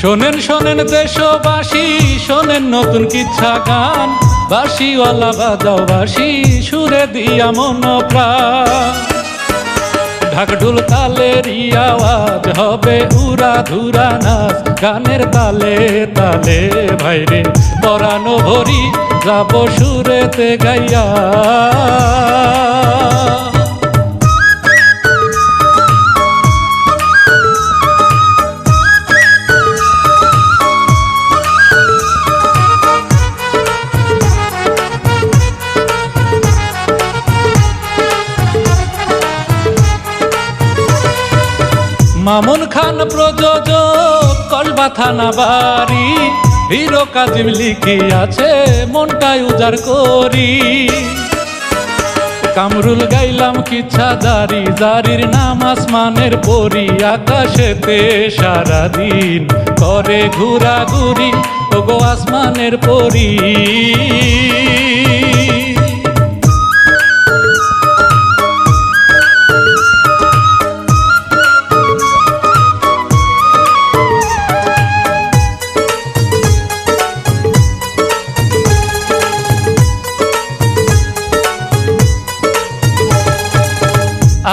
শোনেন শোনেন দেশবাসী শোনেন নতুন কিচ্ছা গান। বাসিওয়ালা বাজাও বাসি সুরে দিয়া মন প্রাণ ঢাকঢুল তালের আওয়াজ হবে উরা ধুরা নাচ। গানের তালে তালে ভাইরে পরানো ভরি, যাব সুরেতে গাইয়া। মামুন খান প্রযোজক, কলবা থানা বাড়ি। হিরো কাজিম লিখি আছে মনটাই উজাড় করি। কামরুল গাইলাম কিচ্ছা জারি জারির নাম আসমানের পরি। আকাশেতে সারাদিন করে ঘুরি ওগো আসমানের পরি।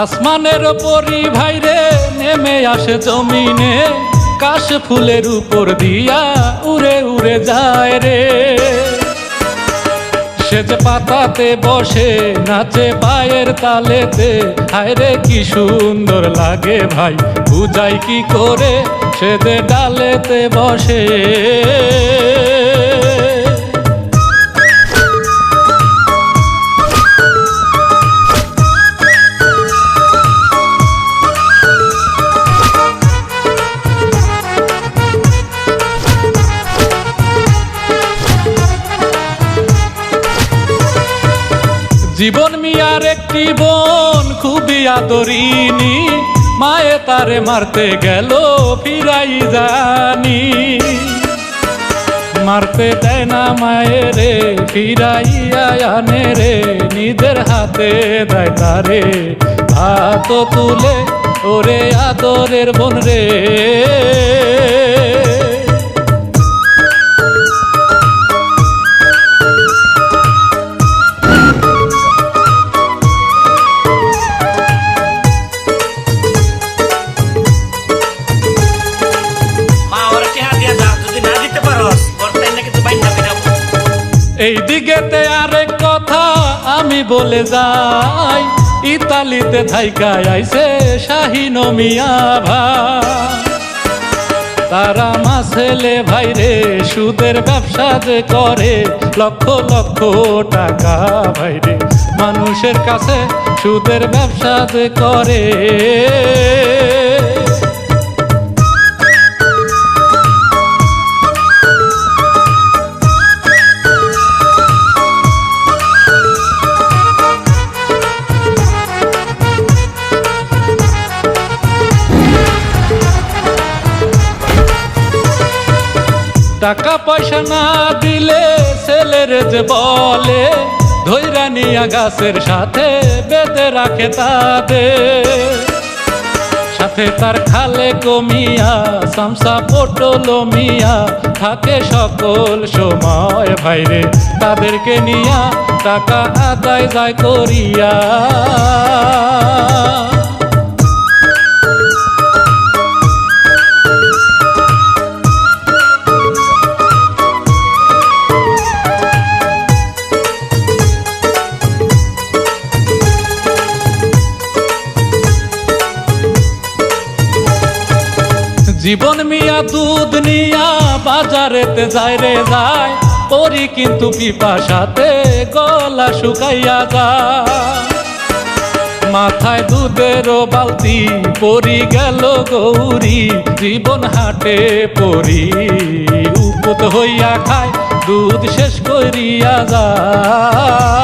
আসমানের পরি ভাইরে নেমে আসে জমিনে, কাশ ফুলের উপর দিয়া উড়ে উড়ে যায় রে। সে যে পাতাতে বসে, নাচে পায়ের তালেতে হায়রে কি সুন্দর লাগে ভাই, বুঝাই কি করে সে যে ডালেতে বসে। আদরিনি, মায়ে তারে মারতে গেল, ফিরাই জানি। মারতে দেয় না মায়ে রে আনে রে, নিজের হাতে দেয় তারে। হাত তুলে, ওরে আদরের বোন রে। বলে যাই, ইতালিতে থাইকায় আইছে শাহিন মিয়া ভাই। তারা মাসেলে ভাইরে সুদের ব্যবসা যে করে, লক্ষ লক্ষ টাকা ভাইরে মানুষের কাছে সুদের ব্যবসা যে করে। টাকা পয়সা না দিলে ছেলের যে বলে ধৈরা নিয়া গাছের সাথে বেঁধে রাখে তাদের। সাথে তার খালে কমিয়া, সামসা পটল মিয়া, থাকে সকল সময় ভাইরে, তাদেরকে নিয়া টাকা আদায় যায় করিয়া। বাজারেতে যায় রে যায়, পরি কিন্তু পিপাসাতে গলা শুকাইয়া যায়। মাথায় দুধেরও বালতি পরি গেল গৌরী, জীবন হাটে পরি উপত হইয়া খায়, দুধ শেষ করিয়া যায়।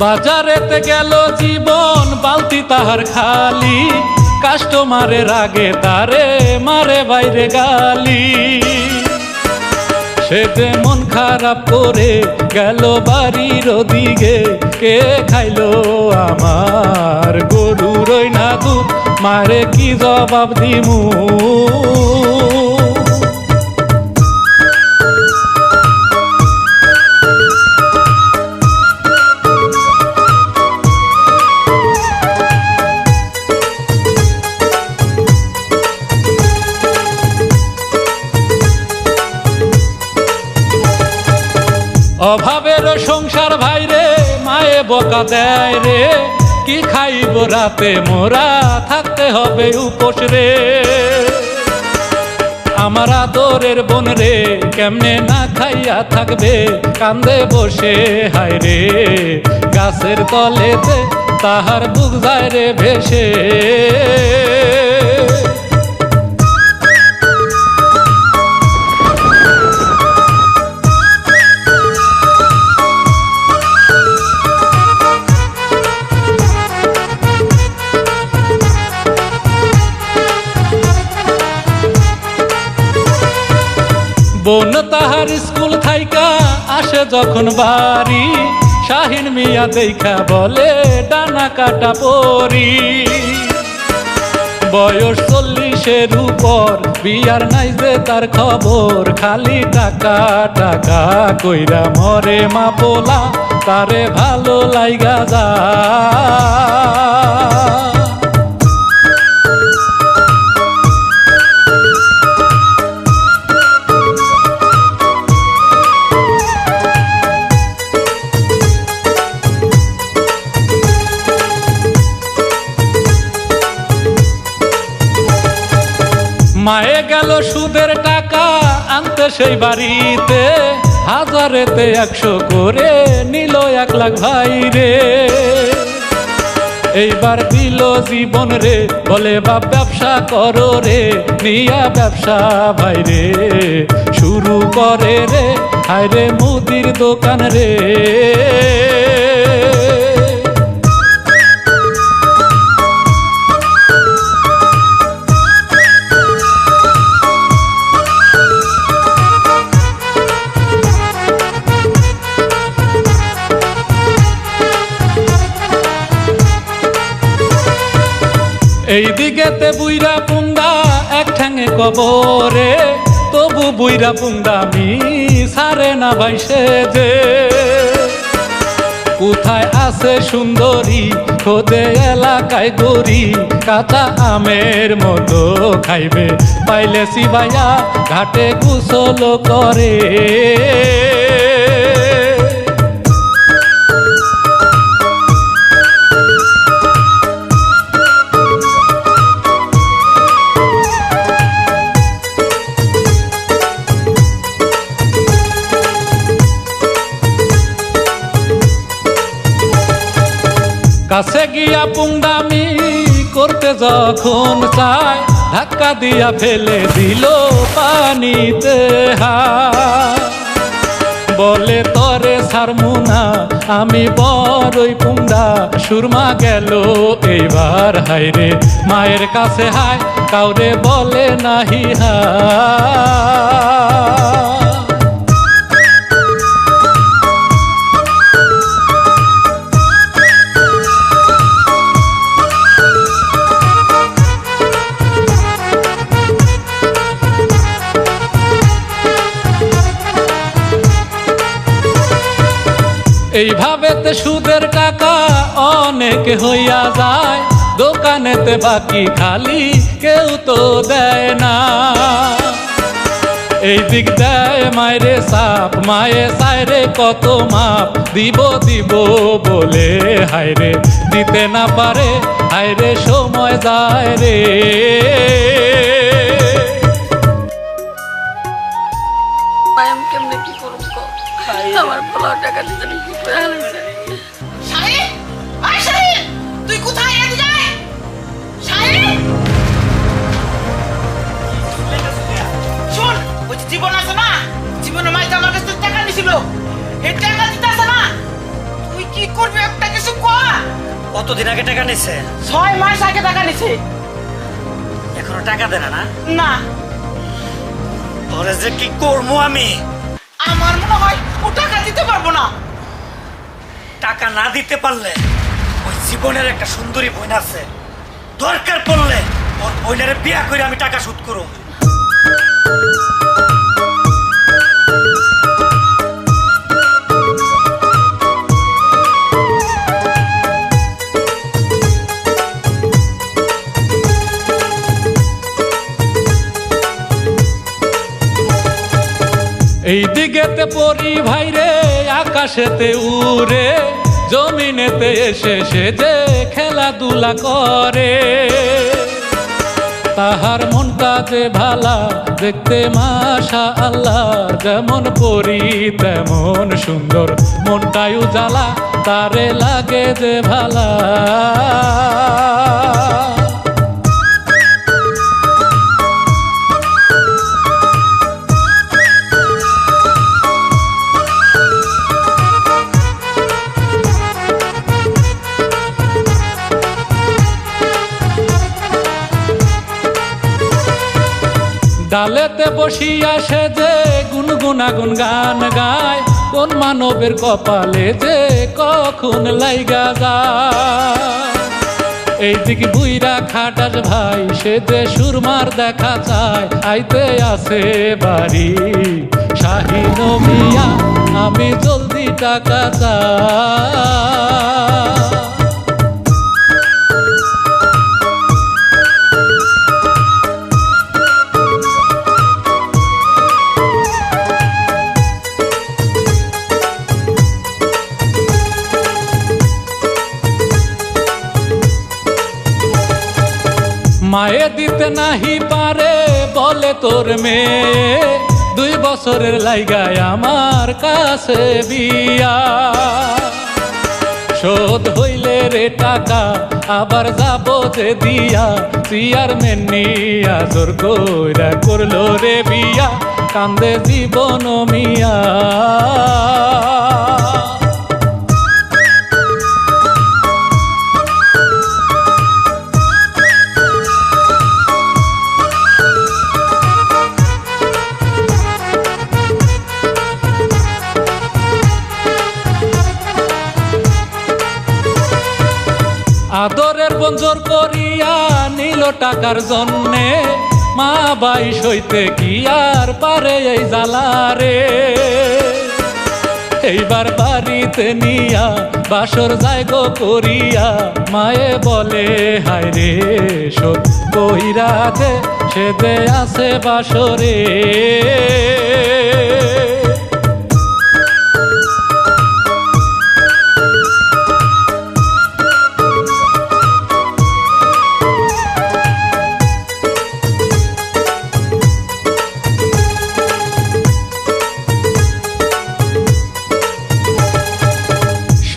বাজারেতে গেল জীবন, বালতি তাহার খালি। কাস্টমারের আগে তারে মারে বাইরে গালি। সে যে মন খারাপ করে গেল বাড়ির দিকে কে খাইলো আমার গরুর না দুধ মারে কি জবাব দিমু? বকা দেয় রে? কি খাইব রাতে? মোরা থাকতে হবে উপোস রে। আমার আদরের বোন রে, কেমনে না খাইয়া থাকবে? কান্দে বসে, হায় রে। গাছের তলেতে তাহার বুক যায় রে ভেসে। বোন তাহার স্কুল থাইকা আসে যখন বাড়ি। শাহিন মিয়া দেখা বলে, ডানা কাটা পরি। বয়স চল্লিশের উপর, বিয়ার নাই যে তার খবর। খালি টাকা টাকা কইরা মরে মা পোলা, তারে ভালো লাইগা যা সেই বাড়িতে হাজারেতে একশো করে নিল এক লাখ ভাই রে। এইবার দিল জীবন রে, বলে বাপ, ব্যবসা করো রে, নিয়া ব্যবসা ভাই রে। শুরু করে রে, হায় রে মুদির দোকান রে। কবরে, তবু বুইরা পুঙ্গা মি সারে না বাইসে যে কোথায় আছে সুন্দরী? খোদে এলাকায় গরি, কাঁচা আমের মতো খাইবে। পাইলে সিবাইয়া ঘাটে কুশল করে। কাছে গিয়া পুংদামি করতে যখন চায়, ধাক্কা দিয়া ফেলে দিল পানিতে বলে, তরে সারমুনা আমি বড়ই পুংদা সুরমা গেল এইবার হাইরে মায়ের কাছে হায়, কাউরে বলে নাহি হা এইভাবেতে সুদের টাকা অনেক হইয়া যায়। দোকানেতে বাকি খালি কেউ তো দেয় না। এই দিক দেয় মায়েরে সাপ মায়ে সাইরে কত মাপ। দিব দিব বলে হায়রে দিতে না পারে হায়রে সময় যায় রে। কেমনে কি করব আমার টাকা দিতে করে তুই কোথায় জীবন আছে না জীবনের মাঝে আমার কাছে টাকা নিছিল এই টাকা দিতে আছে না তুই কি করবি একটাকে কতদিন আগে টাকা নিছে? ছয় মাস আগে টাকা নিছে। এখনও টাকা দেনা না না? তোরে যে কি করব আমি? আমার মনে হয় ও টাকা দিতে পারব না। টাকা না দিতে পারলে ওই জীবনের একটা সুন্দরী বোন আছে। দরকার পড়লে ওর বোনের বিয়া করে আমি টাকা শোধ করুম। এই দিকেতে পরি ভাইরে আকাশেতে উড়ে, জমিনেতে এসে সে যে খেলাধুলা করে। তাহার মনটা যে ভালা, দেখতে মাশা আল্লাহ যেমন পরি, তেমন সুন্দর। মনটাই উজালা, তারে লাগে যে ভালা। ডালেতে বসিয়া সে যে গুনগুনাগুন গান গায়, কোন মানবের কপালে যে কখন লাইগা যায়। এই দিকে বুইরা খাটাস ভাই, সে যে সুরমার দেখা চায়, আইতে আছে বাড়ি। শাহিন মিয়া আমি জলদি টাকা চাই। বলে তোর মেয়ে, দুই বছরের লাইগায় আমার কাছে বিয়া। শোধ হইলে রে টাকা, আবার যাব যে দিয়া। চেয়ারম্যান নিয়া জোর কইরা করল রে বিয়া। কান্দে জীবন মিয়া। বঞ্জর করিয়া নিল টাকার জন্যে। মা বাই সইতে কি আর পারে এই জ্বালারে? এইবার বাড়িতে নিয়া বাসর জায়গ করিয়া মায়ে বলে, হায় রে শোক দে আছে বাসরে।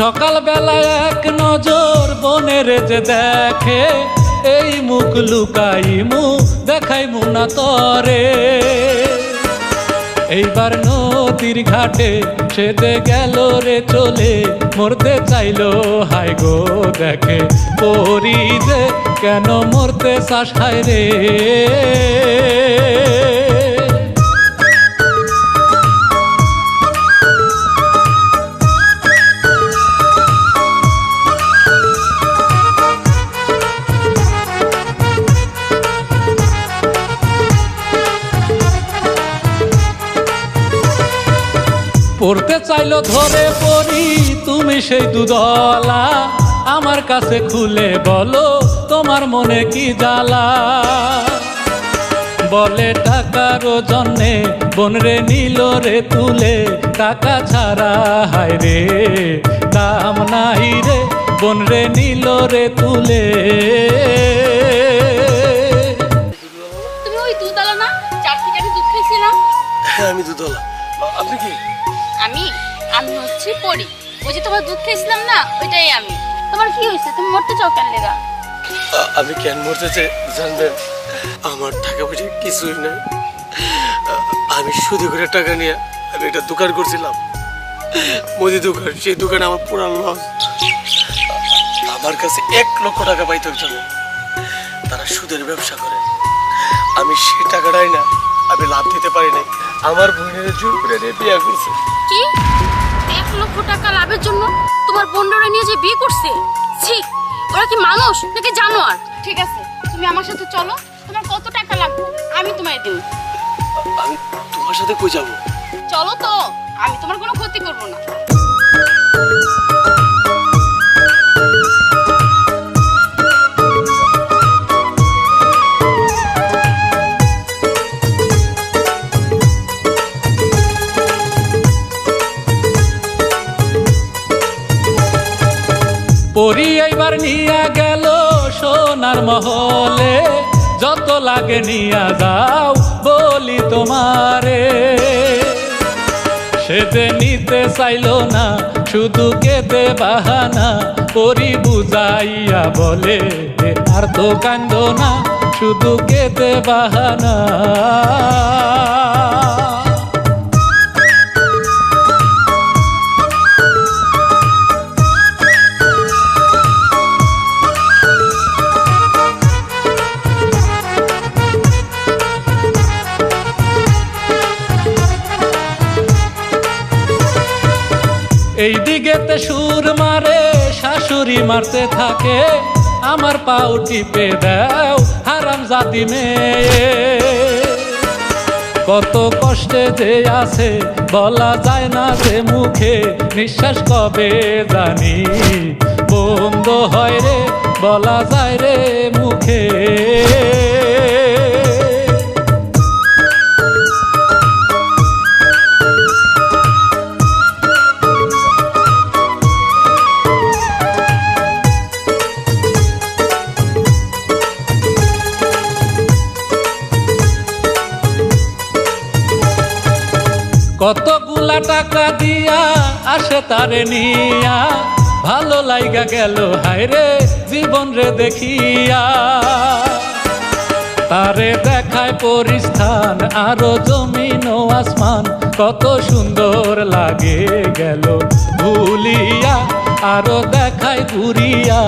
সকাল বেলায় এক নজর বনের যে দেখে, এই মুখ লুকাই মুখ দেখাই মুনা তরে। এইবার নদীর ঘাটে সেতে গেল রে চলে, মরতে চাইলো হাই গো দেখে পরি যে কেন মরতে চাস, হায় রে? পড়তে চাইলো ধরে পড়ি তুমি সেই দুদলা। আমার কাছে খুলে বলো তোমার মনে কি জ্বালা? বলে টাকার জন্যে বনরে নিল রে তুলে টাকা ছাড়া হায় রে দাম নাই রে বনরে নিল রে তুলে। তুমি ওই দুধওয়ালা না চার থেকে আমি দুধ খাইছিলাম হ্যাঁ আমি দুধওয়ালা আপনি কি? ওই যে তোমার দুধ খাইছিলাম না ওইটাই আমি। তোমার কি হয়েছে? তুমি মরতে চাও কেন লেগা? আমি কেন মরতে চাই জানবেন? আমার টাকা পয়সা কিছুই নাই। আমি শুধু করে টাকা নিয়ে আমি একটা দোকান করছিলাম। মুদি দোকান সেই দোকানে আমার পুরা লস আমার কাছে এক লক্ষ টাকা পাইতে হইতো তারা সুদের ব্যবসা করে। আমি সে টাকাটাই না আমি লাভ দিতে পারি নাই। আমার বোনের জোর করে বিয়ে করছে। কি? লক্ষ টাকা লাভের জন্য তোমার বন্ডরা নিয়ে যে বিয়ে করছে? ছি ওরা কি মানুষ নাকি জানোয়ার? ঠিক আছে তুমি আমার সাথে চলো তোমার কত টাকা লাগবে আমি তোমায় দেব। আমি তোমার সাথে কই যাব? চলো তো আমি তোমার কোনো ক্ষতি করব না। পরি এইবার নিয়া গেল সোনার মহলে। যত লাগে নিয়া যাও বলি তোমারে। সে যে নিতে চাইলো না, শুধু কেঁদে বাহানা পরি বুঝাইয়া বলে আর তো কান্দ না, শুধু কেঁদে বাহানা। মারতে থাকে, আমার পাও টিপে দাও, হারাম জাতি মেয়ে। কত কষ্টে যে আছে, বলা যায় না যে মুখে, নিঃশ্বাস কবে জানি। বন্ধ হয় রে, বলা যায় রে মুখে। আসে তারে নিয়া। ভালো লাইগা গেল হায়রে জীবন রে দেখিয়া। তারে দেখায় পরিস্থান, আরও জমিন ও আসমান। কত সুন্দর লাগে গেল, ভুলিয়া, আরও দেখায় ঘুরিয়া।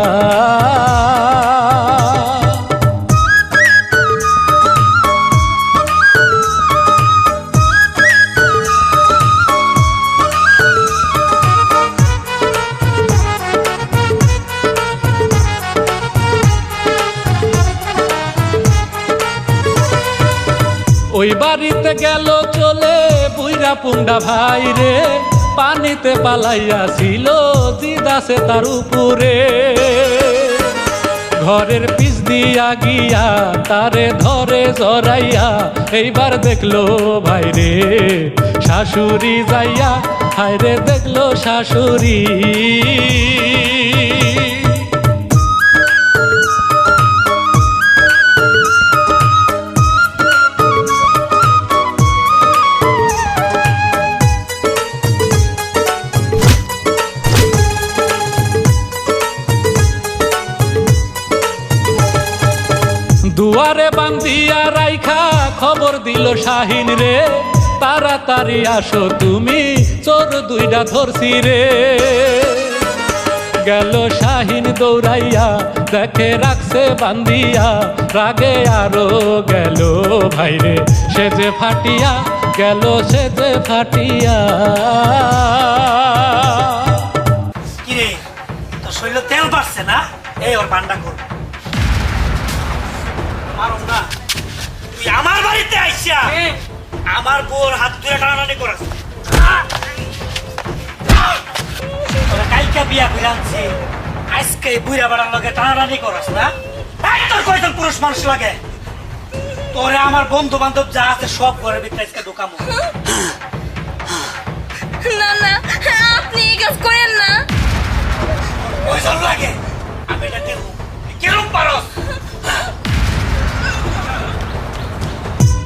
ওই বাড়িতে গেল চলে বুইরা পুন্ডা ভাই রে। পানিতে পালাইয়া ছিল জিদাসে তার উপরে। ঘরের পিছ দিয়া গিয়া তারে ধরে জড়াইয়া এইবার দেখল ভাই রে। শাশুড়ি যাইয়া, হায় রে, দেখল শাশুড়ি। দুয়ারে বান্ধিয়া রাইখা খবর দিল শাহিন রে। তাড়াতাড়ি আসো তুমি, চোর দুইটা ধরছি রে। গেল শাহিন দৌড়াইয়া, দেখে রাখছে বান্ধিয়া, রাগে আরও গেল ভাইরে। সে যে ফাটিয়া, গেল সে যে ফাটিয়া। তেল বাড়ছে না? এই ওর পান্ডা না। তুই আমার বাড়িতে আইসা। আমার বোর হাত ধরে টানাটানি করাস। তোরা কালকে বিয়া করে আজকে বুড়া বেড়ার লগে টানাটানি করাস না? এই তোর কয়জন পুরুষ মানুষ লাগে? তোরে আমার বন্ধু বান্ধব যা আছে সব ঘরের ভিতরে আজকে ঢুকামো। না না আপনি এই কাজ করেন না। কয়জন লাগে? আমি এটা দেখব কিরম পারস?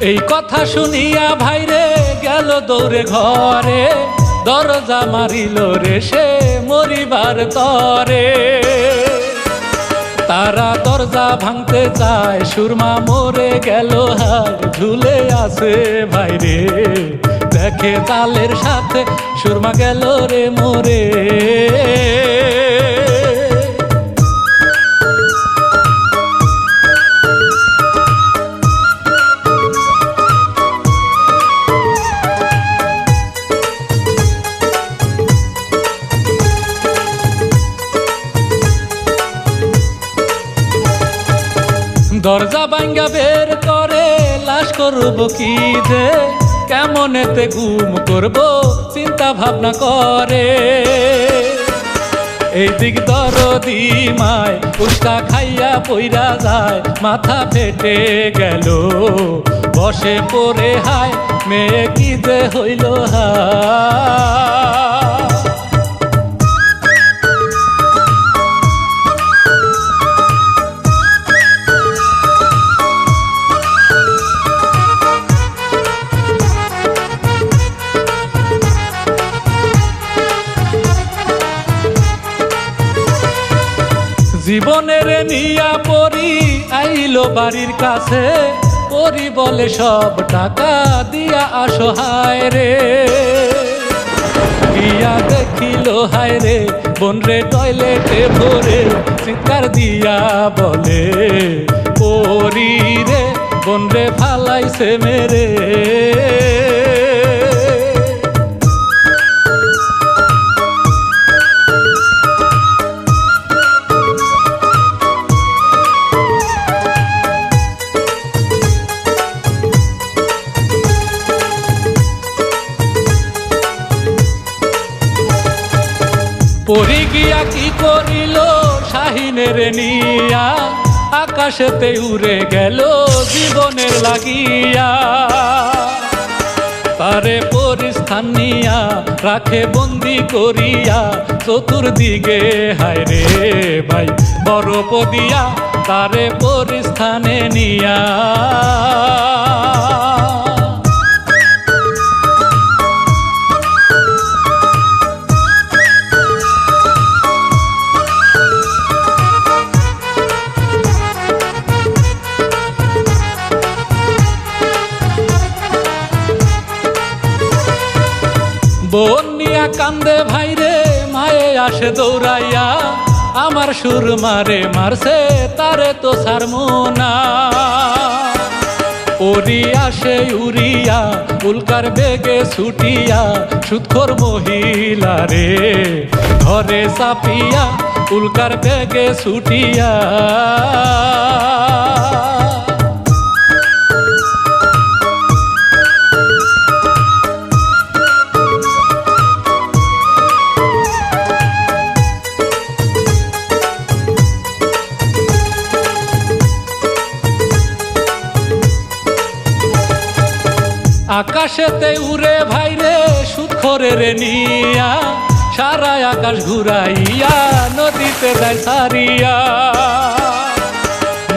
এই কথা শুনিয়া ভাইরে গেল দৌড়ে ঘরে। দরজা মারিল রে সে মরিবার তরে। তারা দরজা ভাঙতে চায়, সুরমা মরে গেল হার ঝুলে আছে ভাইরে। দেখে তালের সাথে সুরমা গেল রে মোরে। দরজা ভাঙ্গা বের করে, লাশ করব কি যে? কেমন এতে ঘুম করব, চিন্তা ভাবনা করে। এই দিক দরদি মায় উস্কা খাইয়া পইরা যায়, মাথা ফেটে গেল। বসে পড়ে হায়, মেয়ে কি যে হইল হায়। নিয়া পরি আইলো বাড়ির কাছে, পরি বলে সব টাকা দিয়া আসো, হায় রে। গিয়া দেখিল, হায় রে, বোন রে টয়লেটে ভরে, চিৎকার দিয়া বলে, পরি রে, বোন রে ফালাইছে মেরে। আকাশেতে উড়ে গেল জীবনের লাগিয়া। তারে পরিস্থান নিয়া, রাখে বন্দি করিয়া। চতুর্দিকে, হায় রে ভাই, বড় পদিয়া, তারে পরিস্থানে নিয়া। বন্যা কান্দে ভাইরে, মায়ে আসে দৌড়াইয়া। আমার সুর মারে মারছে, তারে তো সারমোনা ওরি আসে উড়িয়া, উল্কার বেগে ছুটিয়া, সুৎখর মহিলা রে, ঘরে চাপিয়া, উল্কার বেগে ছুটিয়া। আকাশেতে উড়ে ভাইরে সুখরে রে নিয়া, সারা আকাশ ঘুরাইয়া, নদীতে দেয় সারিয়া।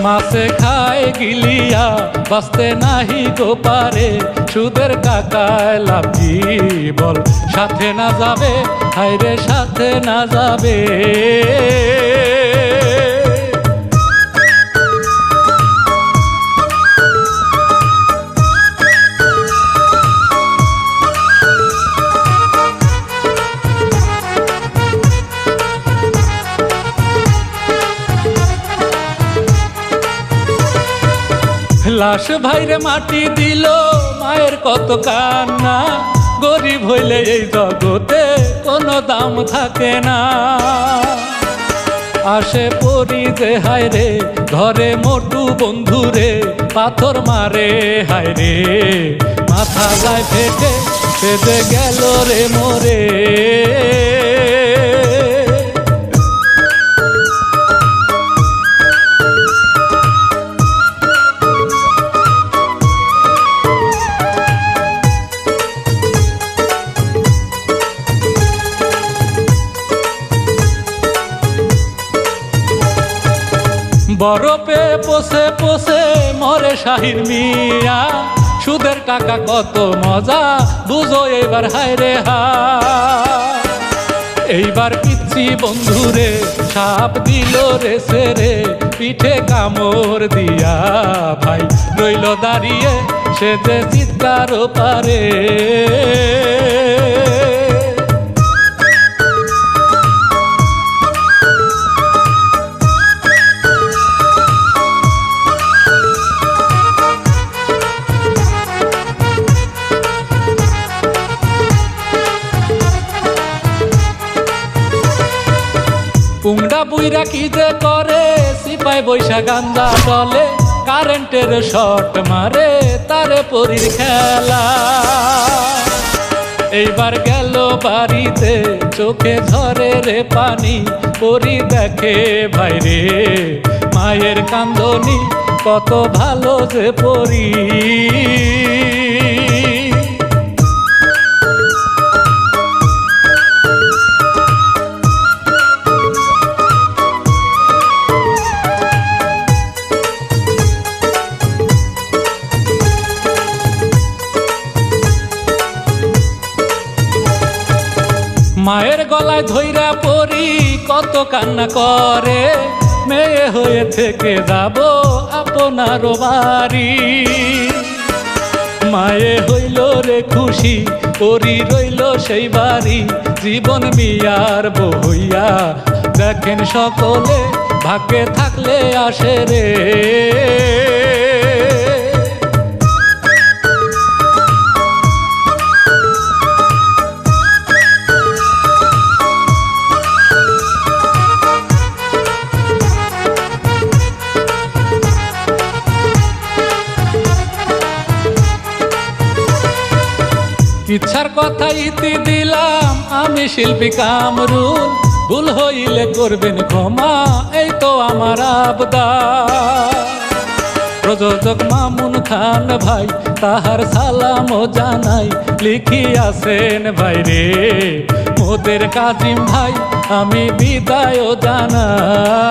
মাছে খায় গিলিয়া, বাঁচতে নাহি গো পারে, সুদের কাকায় লাভি বল, সাথে না যাবে হাইরে সাথে না যাবে। লাশ ভাইরে মাটি দিল, মায়ের কত কান্না। গরিব হইলে এই জগতে কোনো দাম থাকে না। আসে পরি যে, হায় রে, ঘরে মোটু বন্ধু রে, পাথর মারে, হায় রে। মাথা যায় ফেটে ফেটে গেল রে মোরে। বরফে পোষে পোষে মরে শাহির মিয়া। সুদের টাকা কত মজা, বুঝো এবার, হায় রে হা। এইবার পিচ্ছি বন্ধুরে, সাপ দিল রে সেরে, পিঠে কামড় দিয়া ভাই রইল দাঁড়িয়ে সে যে চিৎকার পারে। বুইরা কি যে করে? সিপাই বৈশা গান্দা চলে, কারেন্টের শট মারে, তারে পরীর খেলা। এইবার গেল বাড়িতে, চোখে ঝরে রে পানি, পরি দেখে ভাইরে, মায়ের কান্দনি কত ভালো যে পরি। গলায় ধইরা পড়ি, কত কান্না করে। মেয়ে হয়ে থেকে যাব আপনার বাড়ি। মায়ে হইল রে খুশি করি রইল সেই বাড়ি। জীবন মিয়ার বইয়া দেখেন সকলে, ভাগ্যে থাকলে আসে রে। কথা ইতি দিলাম, আমি শিল্পী কামরুল। ভুল হইলে করবেন ক্ষমা, এই তো আমার আবদা প্রযোজক মামুন খান ভাই, তাহার সালাম জানাই লিখি লিখিয়াছেন ভাই রে, মোদের কাজিম ভাই, আমি বিদায় জানাই।